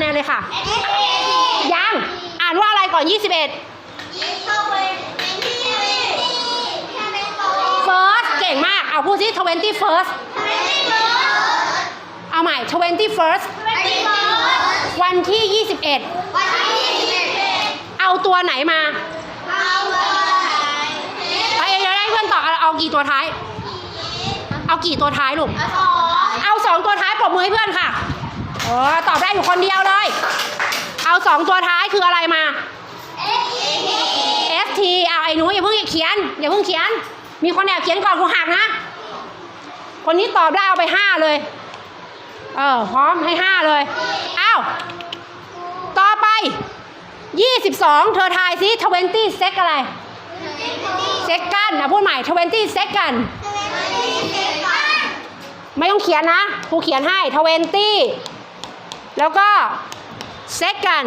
แนนเลยค่ะ ยัง อ่านว่าอะไรก่อน 21 first เก่งมาก เอาพูดสิ20 first เอาใหม่ 20 first วันที่ 21 เอาตัวไหนมาเอาเองจะได้เพื่อนตอบเอาเอากี่ตัวท้าย เอากี่ตัวท้ายลูก เอาสองตัวท้ายปรบมือให้เพื่อนค่ะเออตอบได้อยู่คนเดียวเลย เอาสองตัวท้ายคืออะไรมา S T เอาไอ้หนูอย่าเพิ่งเขียนอย่าเพิ่งเขียน มีคนแอบเขียนก่อนกูหักนะ คนนี้ตอบได้เอาไปห้าเลย เออพร้อมให้ห้าเลยอ้าวต่อไป22เธอทายซิ20เซกอะไรเซกันนะพูดใหม่20เซกันไม่ต้องเขียนนะครูเขียนให้20 แล้วก็เซกัน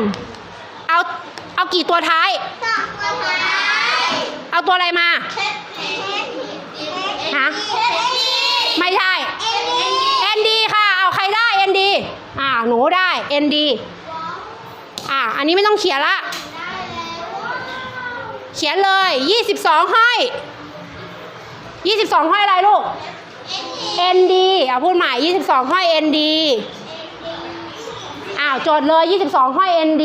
เอาเอากี่ตัวท้ายเอาตัวอะไรมาฮะไม่ใช่ ND ค่ะ เอาใครได้ ND อ่าหนูได้ ND อ่าอันนี้ไม่ต้องเขียนละ เขียนเลย 22 ห้อย 22 ห้อยอะไรลูก ND เอาพูดใหม่ 22 ห้อย ND อ้าวจทย์เลย 22 ห้อย ND